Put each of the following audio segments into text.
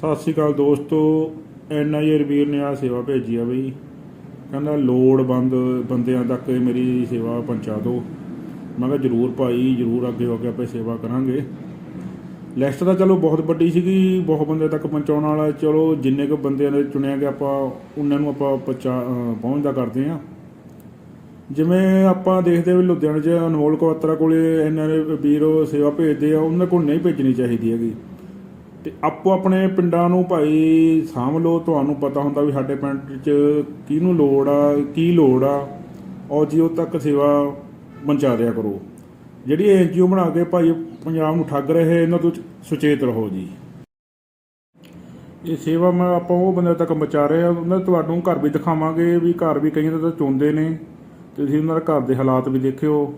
ਸਤਿ ਸ਼੍ਰੀ ਅਕਾਲ ਦੋਸਤੋ, ਐਨ ਆਈ ਰਵੀਰ ਨੇ ਆ ਸੇਵਾ ਭੇਜੀ ਆ ਬਈ। ਕਹਿੰਦਾ, ਲੋੜਵੰਦ ਬੰਦਿਆਂ ਤੱਕ ਇਹ ਮੇਰੀ ਸੇਵਾ ਪਹੁੰਚਾ ਦਿਓ। ਮੈਂ ਕਿਹਾ, ਜਰੂਰ ਭਾਈ, ਜਰੂਰ ਅੱਗੇ ਹੋ ਕੇ ਆਪਾਂ ਸੇਵਾ ਕਰਾਂਗੇ। ਲਿਸਟ ਤਾਂ ਚਲੋ ਬਹੁਤ ਵੱਡੀ ਸੀਗੀ, ਬਹੁਤ ਬੰਦੇ ਤੱਕ ਪਹੁੰਚਾਉਣ ਵਾਲਾ। ਚਲੋ, ਜਿੰਨੇ ਕੁ ਬੰਦਿਆਂ ਨੇ ਚੁਣਿਆ ਗਿਆ ਆਪਾਂ ਉਹਨਾਂ ਨੂੰ ਆਪਾਂ ਪਹੁੰਚਾ ਪਹੁੰਚਦਾ ਕਰਦੇ ਹਾਂ। ਜਿਵੇਂ ਆਪਾਂ ਦੇਖਦੇ ਵੀ ਲੁਧਿਆਣੇ 'ਚ ਅਨਮੋਲ ਕਵਾਤਰਾ ਕੋਲੇ ਇਹਨਾਂ ਨੇ ਵੀਰ ਸੇਵਾ ਭੇਜਦੇ ਆ, ਉਹਨਾਂ ਕੋਲ ਨਹੀਂ ਭੇਜਣੀ ਚਾਹੀਦੀ ਹੈਗੀ। ਤੇ ਆਪੋ ਆਪਣੇ ਪਿੰਡਾਂ ਨੂੰ ਭਾਈ ਸਾਂਭ ਲਓ, ਤੁਹਾਨੂੰ ਪਤਾ ਹੁੰਦਾ ਵੀ ਸਾਡੇ ਪਿੰਡ 'ਚ ਕਿਹਨੂੰ ਲੋੜ ਆ, ਕੀ ਲੋੜ ਆ, ਔਰ ਜੀ ਤੱਕ ਸੇਵਾ ਪਹੁੰਚਾ ਦਿਆ ਕਰੋ। ਜਿਹੜੀ ਐਨਜੀਓ ਬਣਾ ਕੇ ਭਾਈ ਪੰਜਾਬ ਨੂੰ ਠੱਗ ਰਹੇ, ਇਹਨਾਂ ਤੋਂ ਸੁਚੇਤ ਰਹੋ ਜੀ। ਇਹ ਸੇਵਾ ਮੈਂ ਆਪਾਂ ਉਹ ਬੰਦੇ ਤੱਕ ਪਹੁੰਚਾ ਰਹੇ ਆ ਉਹਨਾਂ ਤੁਹਾਨੂੰ ਘਰ ਵੀ ਦਿਖਾਵਾਂਗੇ ਵੀ ਘਰ ਵੀ ਕਈਆਂ ਦਾ ਤਾਂ ਚੁੰਦੇ ਨੇ, ਤੇ ਤੁਸੀਂ ਉਹਨਾਂ ਦੇ ਘਰ ਦੇ ਹਾਲਾਤ ਵੀ ਦੇਖਿਓ।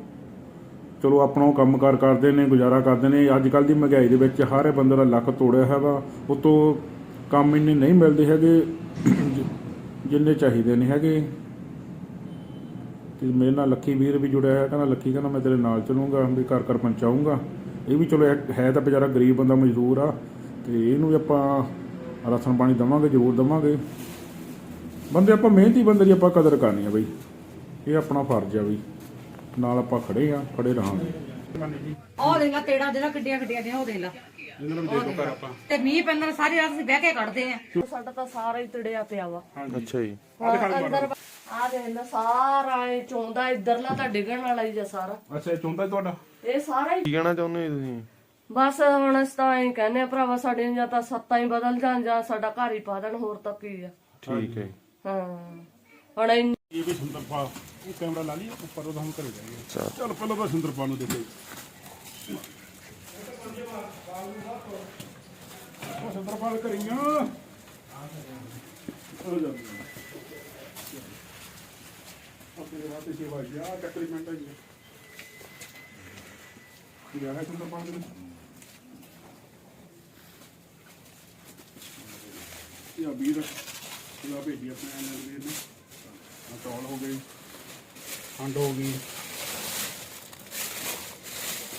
ਚਲੋ ਆਪਣਾ ਉਹ ਕੰਮਕਾਰ ਕਰਦੇ ਨੇ, ਗੁਜ਼ਾਰਾ ਕਰਦੇ ਨੇ। ਅੱਜ ਕੱਲ ਦੀ ਮਹਿੰਗਾਈ ਦੇ ਵਿੱਚ ਹਰ ਬੰਦੇ ਦਾ ਲੱਕ ਤੋੜਿਆ ਹੈਗਾ। ਉਤੋਂ ਕੰਮ ਇੰਨੇ ਨਹੀਂ ਮਿਲਦੇ ਹੈਗੇ, ਜਿੰਨੇ ਚਾਹੀਦੇ ਨੇ ਹੈਗੇ। ਤੇ ਮੇਰੇ ਨਾਲ ਲੱਖੀ ਵੀਰ ਵੀ ਜੁੜਿਆ ਹੈ ਕਹਿੰਦਾ ਲੱਖੀ ਕਹਿੰਦਾ, ਮੈਂ ਤੇਰੇ ਨਾਲ ਚਲੂੰਗਾ, ਵੀ ਘਰ ਘਰ ਪਹੁੰਚਾਊਂਗਾ। ਇਹ ਵੀ ਚਲੋ ਇੱਕ ਹੈ ਤਾਂ ਵਿਚਾਰਾ ਗਰੀਬ ਬੰਦਾ, ਮਜ਼ਦੂਰ ਆ। ਤੇ ਇਹਨੂੰ ਵੀ ਆਪਾਂ ਰਸਨ ਪਾਣੀ ਦਵਾਂਗੇ, ਜ਼ਰੂਰ ਦਵਾਂਗੇ। ਬੰਦੇ, ਆਪਾਂ ਮਿਹਨਤੀ ਬੰਦੇ ਦੀ ਆਪਾਂ ਕਦਰ ਕਰਨੀ ਆ ਬਈ। ਇਹ ਆਪਣਾ ਫਰਜ਼ ਆ ਬਈ। ਨਾਲ ਆਪਾਂ ਖੜੇ ਆ ਖੜੇ ਰਹਾਂਗੇ। ਉਹ ਦੇਖ ਲਾ ਤੇੜਾ ਜਿਹੜਾ ਕਿੱਡੀਆਂ ਕਿੱਡੀਆਂ ਨੇ ਉਹ ਦੇਖ ਲਾ। ਇਹਨਾਂ ਨੂੰ ਦੇ ਦੋ ਘਰ ਆਪਾਂ। ਤੇ ਮੀਂਹ ਪੈਂਦਾ ਨਾਲ ਸਾਰੀ ਰਾਤ ਅਸੀਂ ਬਹਿ ਕੇ ਕੱਢਦੇ ਆ। ਸਾਡਾ ਤਾਂ ਸਾਰਾ ਹੀ ਤੜਿਆ ਪਿਆ ਵਾ। ਅੱਛਾ ਜੀ। ਅੰਦਰ ਆ ਦੇਖ ਲੈ ਸਾਰਾ ਇਹ ਚੋਂਦਾ ਇਧਰਲਾ ਤਾਂ ਡਿੱਗਣ ਵਾਲਾ ਹੀ ਜਾ ਸਾਰਾ। ਅੱਛਾ ਇਹ ਚੁੰਦਾ ਤੁਹਾਡਾ? ਇਹ ਸਾਰਾ ਹੀ ਕੀ ਕਹਿਣਾ ਚਾਹੁੰਦੇ ਹੋ ਤੁਸੀਂ? ਬਸ ਹੁਣ ਅਸੀਂ ਤਾਂ ਐਂ ਕਹਿੰਦੇ ਆ ਭਰਾਵਾ ਸਾਡੇ ਜਾਂ ਤਾਂ ਸੱਤਾਂ ਹੀ ਬਦਲ ਜਾਣ ਜਾਂ ਸਾਡਾ ਘਰ ਹੀ ਪਾ ਦੇਣ ਹੋਰ ਤਾਂ ਕੀ ਆ। ਠੀਕ ਹੈ ਹਾਂ। ਹੁਣ ਇੰਨੀ ਇਹ ਵੀ ਸੁੰਦਰਪਾਲ ਇਹ ਕੈਮਰਾ ਲਾ ਲਈ ਉੱਪਰ ਉਹ ਹਮ ਕਰੇ ਜਾਈਏ ਚਲ ਪਹਿਲਾਂ ਤਾਂ ਸੁੰਦਰਪਾਲ ਨੂੰ ਦੇਖੋ। ਉਹ ਸੁੰਦਰਪਾਲ ਕਰੀਆਂ। ਹੋ ਜਾ। ਆਪਣੇ ਵਾਸਤੇ ਸੇਵਾ ਜਾ ਚੱਕਰੀ ਮਿੰਟ ਜੀ ਹੈ ਸੁੰਦਰਪਾਲ ਦੇ ਇਹ ਆ ਵੀਰ ਸੇਵਾ ਭੇਜੀ ਆਪਣੇ ਐਨਆਰ ਵੀਰ ਨੇ ਚੌਲ ਹੋ ਗਏ ਖੰਡ ਹੋ ਗਈ,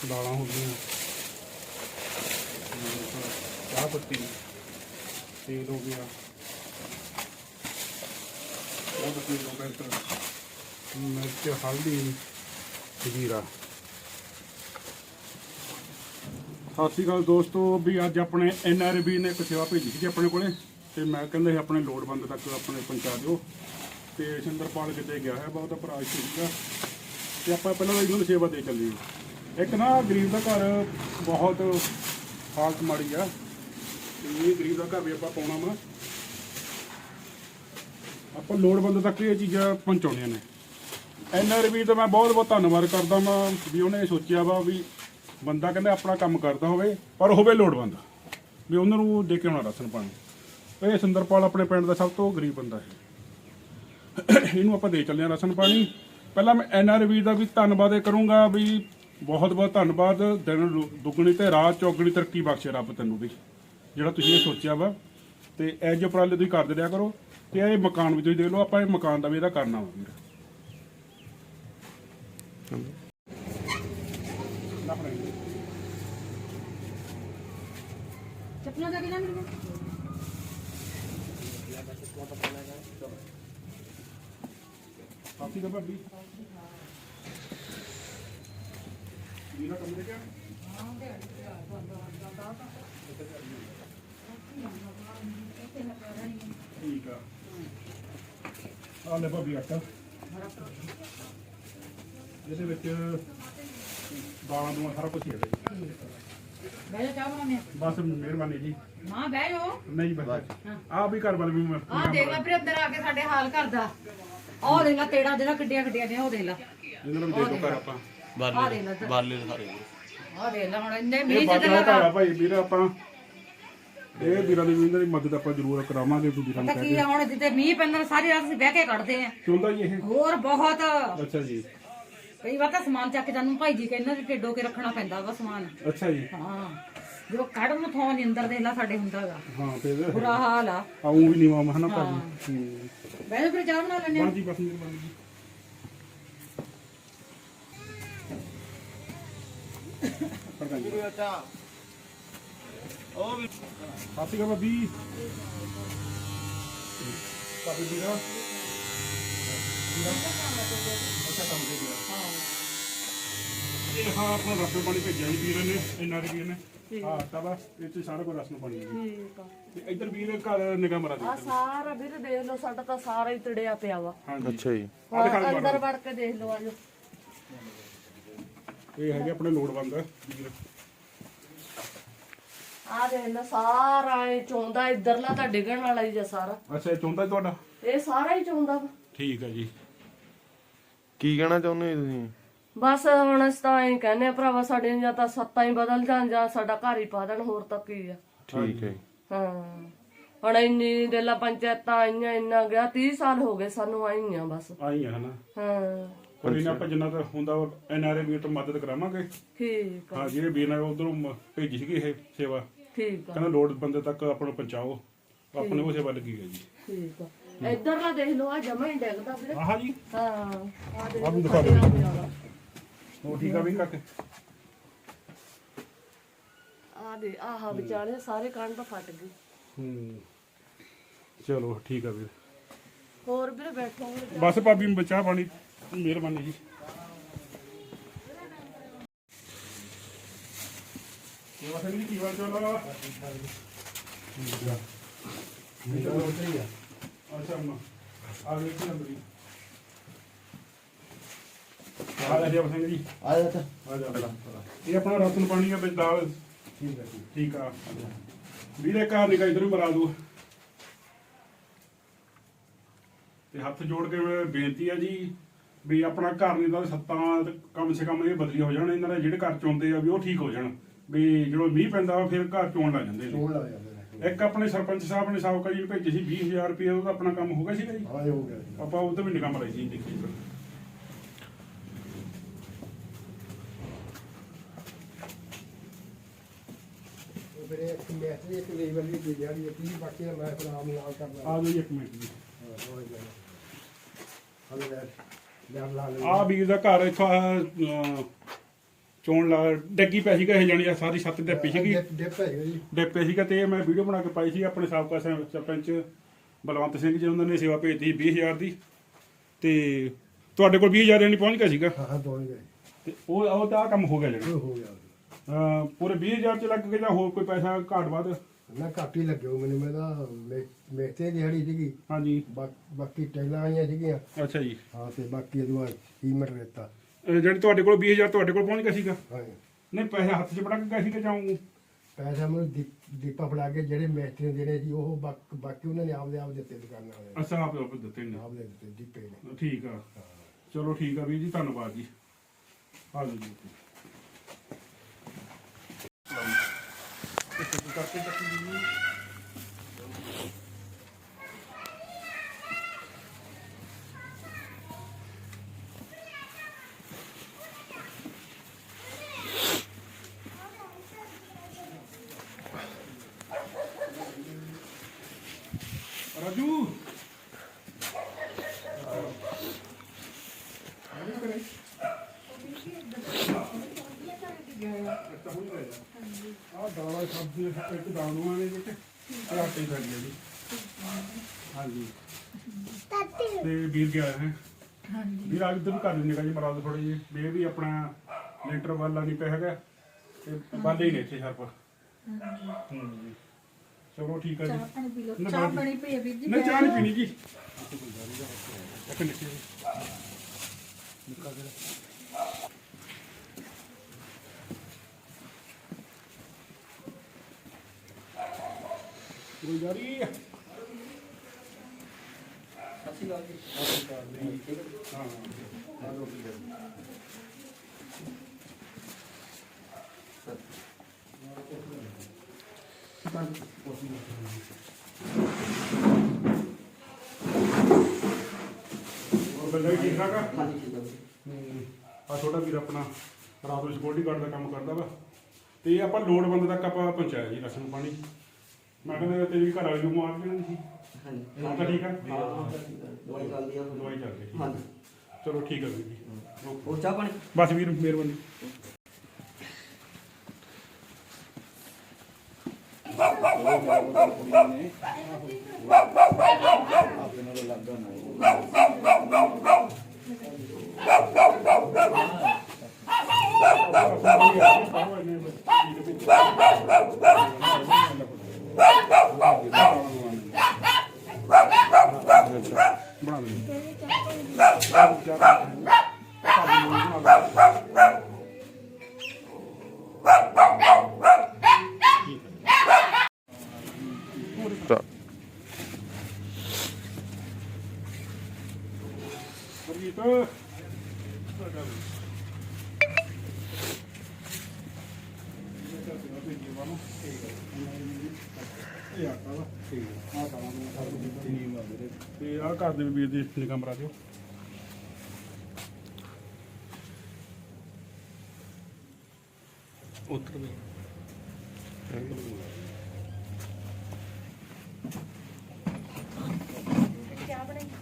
ਦਾਲਾਂ ਹੋ ਗਈਆਂ। ਚਾਹ ਪੱਤੀ, ਤੇਲ ਹੋ ਗਿਆ। ਚਾਹ ਪੱਤੀ ਹੋ ਗਿਆ ਮਿਰਚ, ਹਲਦੀ, ਜੀਰਾ। ਸਤਿ ਸ਼੍ਰੀ ਅਕਾਲ ਦੋਸਤੋ, ਵੀ ਅੱਜ ਆਪਣੇ ਐਨਆਰਬੀ ਨੇ ਇੱਕ ਸੇਵਾ ਭੇਜੀ ਸੀ ਆਪਣੇ ਕੋਲੇ, ਤੇ ਮੈਂ ਕਹਿੰਦਾ ਸੀ ਆਪਣੇ ਲੋੜਵੰਦ ਤੱਕ ਆਪਣੇ ਪਹੁੰਚਾ ਦਿਓ। ਤੇ ਸਿੰਦਰਪਾਲ ਕਿਤੇ ਗਿਆ ਹੈ, ਬਹੁਤ ਭਰਾ ਇੱਥੇ ਸੀਗਾ। ਤੇ ਆਪਾਂ ਪਹਿਲਾਂ ਤਾਂ ਇਹਨਾਂ ਨੂੰ ਸੇਵਾ ਦੇ ਚੱਲੀਏ। ਇੱਕ ਨਾ ਗਰੀਬ ਦਾ ਘਰ ਬਹੁਤ ਹਾਲਤ ਮਾੜੀ ਆ। ਤੇ ਇਹ ਗਰੀਬ ਦਾ ਘਰ ਵੀ ਆਪਾਂ ਪਾਉਣਾ ਵਾ। ਆਪਾਂ ਲੋੜਵੰਦ ਤੱਕ ਇਹ ਚੀਜ਼ਾਂ ਪਹੁੰਚਾਉਣੀਆਂ ਨੇ। ਐਨਆਰਬੀ ਦਾ ਮੈਂ ਬਹੁਤ ਬਹੁਤ ਧੰਨਵਾਦ ਕਰਦਾ ਵਾਂ ਵੀ ਉਹਨੇ ਸੋਚਿਆ ਵਾ ਵੀ ਬੰਦਾ ਕਹਿੰਦਾ ਆਪਣਾ ਕੰਮ ਕਰਦਾ ਹੋਵੇ, ਪਰ ਹੋਵੇ ਲੋੜਵੰਦ। ਵੀ ਉਹਨਾਂ ਨੂੰ ਦੇ ਕੇ ਆਉਣਾ ਰਾਸ਼ਨ ਪਾਣੀ। ਇਹ ਸਿੰਦਰਪਾਲ ਆਪਣੇ ਪਿੰਡ ਦਾ ਸਭ ਤੋਂ ਗਰੀਬ ਬੰਦਾ ਹੈ ਇਹਨੂੰ ਆਪਾਂ ਦੇ ਚੱਲੇ ਹਾਂ ਰਸਨ ਪਾਣੀ। ਪਹਿਲਾਂ ਮੈਂ ਐਨ ਆਰ ਐਨਆਰਬੀ ਦਾ ਵੀ ਧੰਨਵਾਦ ਇਹ ਕਰੂੰਗਾ ਵੀ ਬਹੁਤ ਬਹੁਤ ਧੰਨਵਾਦ। ਦਿਨ ਦੁੱਗਣੀ ਤੇ ਰਾਤ ਚੌਗਣੀ ਤਰੱਕੀ ਬਖਸ਼ੇ ਰੱਬ ਤੈਨੂੰ ਵੀ, ਜਿਹੜਾ ਤੁਸੀਂ ਇਹ ਸੋਚਿਆ ਵਾ। ਤੇ ਇਹ ਜਿਹੇ ਉਪਰਾਲੇ ਤੁਸੀਂ ਕਰਦੇ ਰਿਹਾ ਕਰੋ ਤੇ ਇਹ ਮਕਾਨ ਵੀ ਤੁਸੀਂ ਦੇਖ ਲਓ, ਆਪਾਂ ਇਹ ਮਕਾਨ ਦਾ ਵੀ ਇਹਦਾ ਕਰਨਾ ਵਾ ਵੀਰ। ਚੱਪਲਾਂ ਦਾ ਕਿਹਨਾਂ ਮਿਲ ਸਾਥੀ ਦਾ ਭਾਬੀ ਵੀਰਾ ਕੰਮ ਦੇ ਗਿਆ ਠੀਕ ਆ। ਆ ਲੈ ਭਾਬੀ ਆਟਾ। ਇਹਦੇ ਵਿੱਚ ਦਾਲਾਂ ਦੂਆਂ ਸਾਰਾ ਕੁਝ ਹੀ। ਬਹਿ ਜਾ ਚਾਹ ਬਣਾਉਂਦੇ ਆ। ਬਸ ਮਿਹਰਬਾਨੀ ਜੀ। ਮਾਂ ਬਹਿ ਨਹੀਂ ਬਸ। ਆ ਵੀ ਘਰ ਵਾਲੇ ਵੀ ਮੈਂ ਆਹ ਦੇਖ ਲੈ ਫਿਰ ਅੰਦਰ ਆ ਕੇ ਸਾਡੇ ਹਾਲ ਕਰਦਾ ਉਹ ਦੇਖ ਲੈ ਤੇੜਾ ਜਿਹੜਾ ਕਿੱਡੀਆਂ ਕਿੱਡੀਆਂ ਨੇ ਉਹ ਦੇਖ ਲੈ। ਇਹਨਾਂ ਨੂੰ ਦੇ ਦੋ ਘਰ ਆਪਾਂ। ਆਹ ਦੇਖ ਲੈ ਬਾਲੇ ਸਾਰੇ ਆਹ ਦੇਖ ਲੈ ਹੁਣ ਇੰਨੇ ਇਹ ਮੀਂਹ ਚ ਬਾਜਰਾ ਤੇ ਘਰ ਆ ਭਾਈ ਵੀਰ ਆਪਾਂ। ਇਹ ਵੀਰਾਂ ਦੀ ਵੀਰਾਂ ਦੀ ਮਦਦ ਆਪਾਂ ਜ਼ਰੂਰ ਕਰਾਵਾਂਗੇ ਤੁਸੀਂ ਵੀਰਾਂ ਨੂੰ ਤਾਂ ਕਹਿ ਕੀ ਕੇ ਆ ਹੁਣ ਜਿੱਤੇ ਮੀਂਹ ਪੈਂਦਾ ਨਾਲ ਸਾਰੀ ਰਾਤ ਅਸੀਂ ਬਹਿ ਕੇ ਕੱਢਦੇ ਆ। ਚੁੰਦਾ ਜੀ ਇਹ? ਹੋਰ ਬਹੁਤ। ਅੱਛਾ ਜੀ। ਕਈ ਵਾਰ ਤਾਂ ਸਮਾਨ ਚੱਕ ਕੇ ਸਾਨੂੰ ਭਾਈ ਜੀ ਕਹਿੰਦੇ ਤੇ ਢੇਡੋ ਕੇ ਰੱਖਣਾ ਪੈਂਦਾ ਵਾ ਸਮਾਨ। ਅੱਛਾ ਜੀ। ਹਾਂ। ਜਦੋਂ ਕੱਢ ਨੂੰ ਥੋਂ ਨੀ ਅੰਦਰ ਦੇਖ ਲੈ ਸਾਡੇ ਹੁੰਦਾਗਾ ਹਾਂ ਫਿਰ ਬੁਰਾ ਹਾਲ ਆ। ਆਉਂ ਵੀ ਨਹੀਂ ਮਾਮਾ ਹਨਾ ਭਾਜੀ। ਹੂੰ। ਜਾ ਫਿਰ ਚਾਹ ਬਣਾ ਲੈਣੇ ਬਣ ਜੀ ਬਸ ਮਿਹਰਬਾਨੀ ਜੀ ਪ੍ਰਧਾਨ ਜੀ ਉਹ ਵੀ ਸਾਥੀ ਕਾ ਬੱਬੀ ਕਾਬੀ ਦੀ। ਨਾ ਅੱਛਾ ਕੰਮ ਦੇ ਦਿਆ ਇਹ ਹਾਂ ਆਪਣਾ ਰਸਮ ਪਾਣੀ ਭੇਜਿਆ ਜੀ ਵੀਰ ਨੇ ਇਹਨਾਂ ਦੇ ਵੀਰ ਨੇ। ਹਾਂ ਤਵਾ ਇਹ ਚ ਸਾਰਾ ਕੁਝ ਰਸਮ ਪਾਣੀ ਹੈ ਜੀ। ਠੀਕ ਆ। ਤੇ ਇੱਧਰ ਵੀਰ ਘਰ ਨਿਗਾਹ ਮਰਾ ਆ ਦੇ ਸਾਰਾ ਵੀਰ ਦੇਖ ਲਓ ਸਾਡਾ ਤਾਂ ਸਾਰਾ ਹੀ ਤੜਿਆ ਪਿਆ ਵਾ। ਹਾਂਜੀ ਅੱਛਾ ਜੀ। ਆਹ ਦਿਖਾ ਹਾਂ, ਦਿਓ ਅੰਦਰ ਵੜ ਕੇ ਦੇਖ ਲਓ ਆਜੋ ਇਹ ਹੈਗੇ ਆਪਣੇ ਲੋੜਵੰਦ ਵੀਰ। ਆ ਦੇਖ ਲਓ ਸਾਰਾ ਇਹ ਚੋਂਦਾ ਇੱਧਰਲਾ ਤਾਂ ਡਿੱਗਣ ਵਾਲਾ ਹੀ ਜਾ ਸਾਰਾ। ਅੱਛਾ ਇਹ ਚੌਂਦਾ ਤੁਹਾਡਾ? ਇਹ ਸਾਰਾ ਹੀ ਚੋਂਦਾ ਵਾ। ਠੀਕ ਹੈ ਜੀ। ਕੀ ਕਹਿਣਾ ਚਾਹੁੰਦੇ ਹੋ ਤੁਸੀਂ? ਬਸ ਹੁਣ ਅਸੀਂ ਤਾਂ ਐਂ ਕਹਿੰਦੇ ਆ ਭਰਾਵਾ ਸਾਡੇ ਜਾਂ ਤਾਂ ਸੱਤਾਂ ਹੀ ਬਦਲ ਜਾਣ ਜਾਂ ਸਾਡਾ ਘਰ ਹੀ ਪਾ ਦੇਣ ਹੋਰ ਤਾਂ ਕੀ ਆ। ਠੀਕ ਹੈ। ਹਾਂ। ਹੁਣ ਇੰਨੀ ਦੇਲਾ ਪੰਚਾਇਤਾਂ ਆਈਆਂ ਇੰਨਾ ਗਿਆ 30 ਸਾਲ ਹੋ ਗਏ ਸਾਨੂੰ ਆਈਆਂ ਬਸ। ਆਈ ਹਨਾ। ਹਾਂ। ਪਰ ਇਹਨਾਂ ਆਪਾਂ ਜਿੰਨਾ ਤਾਂ ਹੁੰਦਾ ਐਨਆਰਏ ਵੀਰ ਤੋਂ ਮਦਦ ਕਰਾਵਾਂਗੇ। ਠੀਕ ਆ। ਹਾਂ ਜਿਹੜੇ ਵੀਰ ਨੇ ਉਧਰੋਂ ਭੇਜੀ ਸੀਗੀ ਇਹ ਸੇਵਾ। ਠੀਕ ਆ। ਕਹਿੰਦਾ ਲੋੜ ਬੰਦੇ ਤੱਕ ਆਪਾਂ ਨੂੰ ਪਹੁੰਚਾਓ। ਆਪਣੇ ਉਹ ਸੇਵਾ ਲੱਗੀ ਹੈ ਜੀ। ਠੀਕ ਆ। ਇੱਧਰਲਾ ਦੇਖ ਲਓ ਆ ਜਮਾ ਹੀ ਡਿੱਗਦਾ ਵੀਰੇ। ਆਹ ਜੀ। ਹਾਂ। ਆ ਵੀ ਲਓ ਦਿਖਾ ਦਿਓ। ਉਹ ਠੀਕ ਆ ਵੀ ਕਾਕੇ ਆ ਦੇ ਆਹ ਵਿਚਾਲੇ ਸਾਰੇ ਕੰਨ ਤਾਂ ਫਟ ਗਏ ਹੂੰ। ਚਲੋ ਠੀਕ ਆ ਵੀਰ। ਹੋਰ ਵੀਰੇ ਬੈਠੋ। ਬਸ ਭਾਬੀ ਨੂੰ ਬਚਾ ਪਾਣੀ ਮਿਹਰਬਾਨੀ ਜੀ। ਇਹ ਵਾਸਤੇ ਨਹੀਂ ਕੀ ਵਾਰ ਚੋਲਾ ਅੱਛਾ ਅੰਮਾ ਆ ਗਈ ਕਿ ਨੰਬਰੀ ਆ ਲੈ ਜੀ ਸਿੰਘ ਜੀ। ਆ ਜਾ ਤਾ ਆ ਜਾ ਇਹ ਆਪਣਾ ਰਤਨ ਪਾਣੀ ਦਾ ਵਿੱਚ ਦਾਲ। ਠੀਕ ਹੈ ਠੀਕ। ਆ। ਵੀਰੇ ਘਰ ਨਿਕਾ ਇਧਰ ਮਰਾ ਦੂ। ਤੇ ਹੱਥ ਜੋੜ ਕੇ ਬੇਨਤੀ ਆ ਜੀ ਵੀ ਆਪਣਾ ਘਰ ਨਹੀਂ ਤਾਂ ਸੱਤਾਂ ਕਮ ਸੇ ਕਮ ਇਹ ਬਦਲੀ ਹੋ ਜਾਣ ਇਹਨਾਂ ਦੇ ਜਿਹੜੇ ਘਰ ਚੋਂਦੇ ਆ ਵੀ ਉਹ ਠੀਕ ਹੋ ਜਾਣ। ਵੀ ਜਦੋਂ ਮੀਂਹ ਪੈਂਦਾ ਵਾ ਫਿਰ ਘਰ ਚੋਣ ਲੱਗ ਜਾਂਦੇ ਨੇ। ਚੋਣ ਲੱਗ ਜਾਂਦੇ ਨੇ। ਇੱਕ ਆਪਣੇ ਸਰਪੰਚ ਸਾਹਿਬ ਨੇ ਸਾਬਕਾ ਜੀ ਨੂੰ ਭੇਜੀ ਸੀ 20000 ਰੁਪਏ ਉਹਦਾ ਆਪਣਾ ਕੰਮ ਹੋ ਗਿਆ ਸੀਗਾ ਜੀ ਹਾਂ ਇਹ ਹੋ ਗਿਆ ਜੀ। ਆਪਾਂ ਉਹ ਤੇ ਵੀ ਨਿਗਾਹ ਮਰਾਈ ਜੀ ਦੇਖੀ। ਫਿਰ ਇੱਕ ਮੈਚ ਦੀ ਇੱਕ ਲੇਵਲ ਵੀ ਦੇ ਜਿਹੜੀ ਹੈ ਬਾਕੀ ਦਾ ਮੈਂ ਫਿਰ ਆਮ ਨਾਲ ਕਰਨਾ ਆ ਜਾਓ ਜੀ ਇੱਕ ਮਿੰਟ ਜੀ। ਹਾਂ, ਹੋ ਗਿਆ ਹਲੇ ਲੈ ਲੈ ਲਾ ਲੈ ਆ ਵੀਰ ਦਾ ਘਰ ਇੱਥੋਂ ਆਹ, ਅਹ, ਚੋਣ ਲਾ ਡੱਗੀ ਪੈ ਸੀਗਾ ਇਹ ਜਾਣੀ ਆ ਸਾਰੀ ਛੱਤ ਡੱਪੀ ਸੀਗੀ। ਡਿਪ ਡਿਪ ਹੈਗਾ ਜੀ ਡੱਪੇ ਸੀਗਾ ਤੇ ਇਹ ਮੈਂ ਵੀਡੀਓ ਬਣਾ ਕੇ ਪਾਈ ਸੀ ਆਪਣੇ ਸਾਬਕਾ ਸਰ- ਸਰਪੰਚ ਬਲਵੰਤ ਸਿੰਘ ਜੀ ਉਹਨਾਂ ਨੇ ਸੇਵਾ ਭੇਜੀ 20000 ਦੀ। ਤੇ ਤੁਹਾਡੇ ਕੋਲ 20000 ਨਹੀਂ ਪਹੁੰਚ ਗਿਆ ਸੀਗਾ। ਹਾਂ ਹਾਂ ਗਏ ਤੇ ਉਹ ਉਹ ਤਾਂ ਆਹ ਕੰਮ ਹੋ ਗਿਆ ਜੀ ਉਹ ਹੋ ਗਿਆ। ਅਹ, ਪੂਰੇ 20000 ਚ ਲੱਗ ਗਿਆ ਜਾਂ ਹੋਰ ਕੋਈ ਪੈਸਾ ਘਾਟ ਵੱਧ? ਮੈਂ ਘੱਟ ਹੀ ਲੱਗਿਓ ਮੈਨੂੰ ਮੈਂ ਤਾਂ ਮੇਤੇ ਦਿਹਾੜੀ ਸੀਗੀ। ਹਾਂਜੀ। ਬਾਕੀ ਟੈਲਾਂ ਆਈਆਂ ਸੀਗੀਆਂ। ਅੱਛਾ ਜੀ। ਹਾਂ ਤੇ ਬਾਕੀ ਇਹਦੋਂ ਸੀਮਟ ਰੇਤਾ ਅਹ, ਜਿਹੜੀ ਤੁਹਾਡੇ ਕੋਲ 20000 ਤੁਹਾਡੇ ਕੋਲ ਪਹੁੰਚ ਗਿਆ ਸੀਗਾ? ਹਾਂ ਨਹੀਂ ਪੈਸਾ ਹੱਥ 'ਚ ਫੜਾ ਕੇ ਗਿਆ ਸੀਗਾ ਜਾਂ ਊਂ? ਪੈਸਾ ਮੈਨੂੰ ਦੀਪ- ਦੀਪਾ ਫੜਾ ਕੇ ਜਿਹੜੇ ਮੈਸਤਰੀ ਜਿਹੜੇ ਸੀ ਉਹ ਬਾਕ- ਬਾਕੀ ਉਹਨਾਂ ਨੇ ਆਪਦੇ ਆਪ ਦਿੱਤੇ ਦੁਕਾਨਾਂ ਵਾਲਿਆਂ ਅੱਛਾ ਆਪ ਆਪ ਦਿੱਤੇ ਨੇ। ਨੇ ਆਪਦੇ ਦਿੱਤੇ ਦੀਪੇ ਨੇ। ਠੀਕ ਆ। ਚਲੋ ਠੀਕ ਆ ਵੀਰ ਜੀ ਧੰਨਵਾਦ ਜੀ। ਆ ਲਓ ਜੀ। Você não tá aqui de mim. ਇੱਕ ਦਾਣੂਆਂ ਨੇ ਵਿੱਚ ਤੇ ਆਟੇ ਪੈ ਗਿਆ ਜੀ। ਹਾਂਜੀ। ਤੇ ਵੀਰ ਗਿਆ ਹੈ। ਵੀਰ ਅੱਜ ਤੋਂ ਕਰ ਲੈਣੇ ਜੀ ਮਰਾਦ ਥੋੜੀ ਜੀ। ਇਹ ਵੀ ਆਪਣਾ ਲੈਂਟਰ ਵਾਲਾ ਨਹੀਂ ਪਿਆ ਹੈਗਾ ਤੇ ਬੰਦੇ ਹੀ ਨੇ ਇੱਥੇ ਸ਼ਰਪ ਹੂੰ ਜੀ। ਚਲੋ ਠੀਕ ਹੈ ਜੀ। ਚਾਹ ਪਾਣੀ ਪੀ ਲਓ। ਚਾਹ ਪਾਣੀ ਪੀ ਵੀਰ ਜੀ ਨਹੀਂ ਚਾਹ ਨਹੀਂ ਪੀਣੀ ਜੀ। ਇੱਕ ਨਿੱਕੀ ਜੀ ਕੋਈ ਜਾਰੀ। ਹਾਂ ਹਾਂ ਲਓ ਠੀਕ ਹੋਰ ਬੰਦਾ ਠੀਕ ਠਾਕ ਆ? ਹਾਂਜੀ ਠੀਕ ਆ ਛੋਟਾ ਵੀਰ ਆਪਣਾ ਰਾਤ ਨੂੰ ਸਿਕਿਉਰਿਟੀ ਗਾਰਡ ਦਾ ਕੰਮ ਕਰਦਾ ਵਾ। ਤੇ ਇਹ ਆਪਾਂ ਲੋੜਵੰਦ ਤੱਕ ਆਪਾਂ ਪਹੁੰਚਾਇਆ ਜੀ ਰਸਮ ਪਾਣੀ। ਮੈਂ ਕਹਿੰਦਾ ਤੇਰੀ ਘਰ ਵਾਲੀ ਨੂੰ ਮਾਰ ਦੇਣਾ ਸੀ ਹਾਂਜੀ ਹਾਂ ਤਾਂ ਠੀਕ ਆ ਦਵਾਈ ਚੱਲਦੀ ਆ ਦਵਾਈ ਚੱਲ ਰਹੀ ਹਾਂਜੀ ਚਲੋ ਠੀਕ ਆ ਵੀਰ ਜੀ ਓਕੇ। ਹੋਰ ਚਾਹ ਪਾਣੀ ਬਸ ਵੀਰ ਮਿਹਰਬਾਨੀ ਬਣਾ ਦੇ ਤਾਂ ਹਰਜੀਤ ਇਹ ਆ ਕਾਲਾ ਠੀਕ ਆ ਕਾਲਾ ਤੇ ਆ ਘਰ ਦੇ ਵੀਰ ਦੀ ਨਿਗਾਹ ਮਰਾ ਦਿਓ। ਉੱਤਰ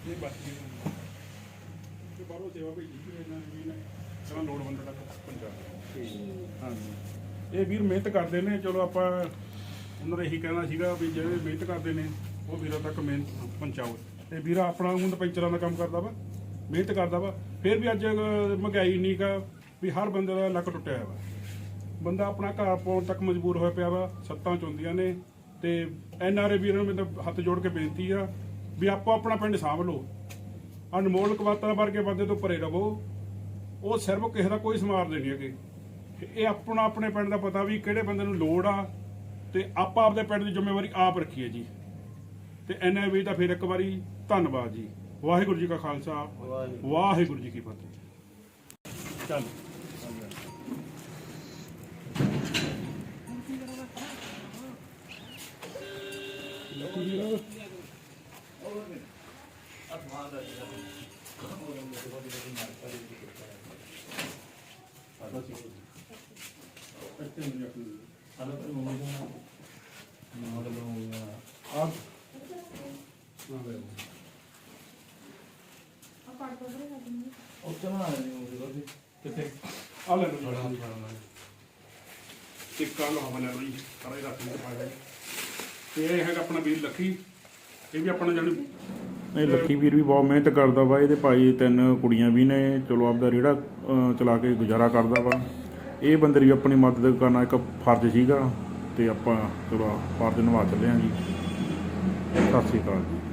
ਇਹ ਬਸ ਜੀ। ਤੇ ਬਾਹਰੋਂ ਸੇਵਾ ਭੇਜੀ ਸੀ ਇਹਨਾਂ ਨੇ ਵੀ ਨੇ ਚਲੋ ਲੋੜਵੰਦ ਤੱਕ ਪਹੁੰਚਾ ਹਾਂਜੀ। ਇਹ ਵੀਰ ਮਿਹਨਤ ਕਰਦੇ ਨੇ ਚਲੋ ਆਪਾਂ ਉਹਨਾਂ ਦਾ ਇਹੀ ਕਹਿਣਾ ਸੀਗਾ ਵੀ ਜਿਹੜੇ ਮਿਹਨਤ ਕਰਦੇ ਨੇ ਉਹ ਵੀਰਾਂ ਤੱਕ ਮਿਹਨਤ ਪਹੁੰਚਾਓ। ਤੇ ਵੀਰਾ ਆਪਣਾ ਹੁਣ ਪੈਂਚਰਾਂ ਦਾ ਕੰਮ ਕਰਦਾ ਵਾ, ਮਿਹਨਤ ਕਰਦਾ ਵਾ। ਫਿਰ ਵੀ ਅੱਜ ਮਹਿੰਗਾਈ ਇੰਨੀ ਕਾ ਵੀ ਹਰ ਬੰਦੇ ਦਾ ਲੱਕ ਟੁੱਟਿਆ ਵਾ। ਬੰਦਾ ਆਪਣਾ ਘਰ ਪਾਉਣ ਤੱਕ ਮਜਬੂਰ ਹੋਇਆ ਪਿਆ ਵਾ, ਸੱਤਾਂ ਚੁੰਦੀਆਂ ਨੇ ਤੇ ਐਨ ਆਰ ਏ ਵੀਰਾਂ ਨੂੰ ਮੈਨੂੰ ਹੱਥ ਜੋੜ ਕੇ ਬੇਨਤੀ ਆ ਵੀ ਆਪੋ ਆਪਣਾ ਪਿੰਡ ਸਾਂਭ ਲਓ ਅਨਮੋਲ ਕਵਾਤਾਂ ਵਰਗੇ ਬੰਦੇ ਤੋਂ ਪਰੇ ਰਵੋ ਉਹ ਸਿਰਫ ਕਿਸੇ ਦਾ ਕੋਈ ਸਮਾਰ ਨਹੀਂ ਹੈਗੇ। ਇਹ ਆਪਣਾ ਆਪਣੇ ਪਿੰਡ ਦਾ ਪਤਾ ਵੀ ਕਿਹੜੇ ਬੰਦੇ ਨੂੰ ਲੋੜ ਆ ਤੇ ਆਪਾਂ ਆਪਦੇ ਪਿੰਡ ਦੀ ਜ਼ਿੰਮੇਵਾਰੀ ਆਪ ਰੱਖੀਏ ਜੀ। ਤੇ ਐਨਆਈਵੀ ਦਾ ਫਿਰ ਇੱਕ ਵਾਰੀ ਧੰਨਵਾਦ ਜੀ। ਵਾਹਿਗੁਰੂ ਜੀ ਕਾ ਖਾਲਸਾ। ਵਾਹਿਗੁਰੂ। ਜੀ ਕੀ ਫਤਿਹ। ਚੱਲ। ਆ ਲੈ ਲਓ ਟਿੱਕਾ ਲੋ ਸਾਰਾ ਰੱਖ ਲਈ ਤੇ ਇਹ ਹੈਗਾ ਆਪਣਾ ਵੀਰ ਲੱਖੀ। ਇਹ ਵੀ ਆਪਣਾ ਜਾਨੀ ਨਹੀਂ ਲੱਖੀ ਵੀਰ ਵੀ ਬਹੁਤ ਮਿਹਨਤ ਕਰਦਾ ਵਾ। ਇਹਦੇ ਭਾਈ ਤਿੰਨ ਕੁੜੀਆਂ ਵੀ ਨੇ। ਚਲੋ ਆਪਦਾ ਰੇੜਾ ਚਲਾ ਕੇ ਗੁਜ਼ਾਰਾ ਕਰਦਾ ਵਾ। ਇਹ ਬੰਦੇ ਦੀ ਆਪਣੀ ਮਦਦ ਕਰਨਾ ਇੱਕ ਫਰਜ਼ ਸੀਗਾ। ਤੇ ਆਪਾਂ ਚਲੋ ਫਰਜ਼ ਨਿਭਾ ਚੱਲੇ ਹਾਂ ਜੀ। ਸਤਿ ਸ਼੍ਰੀ ਅਕਾਲ ਜੀ।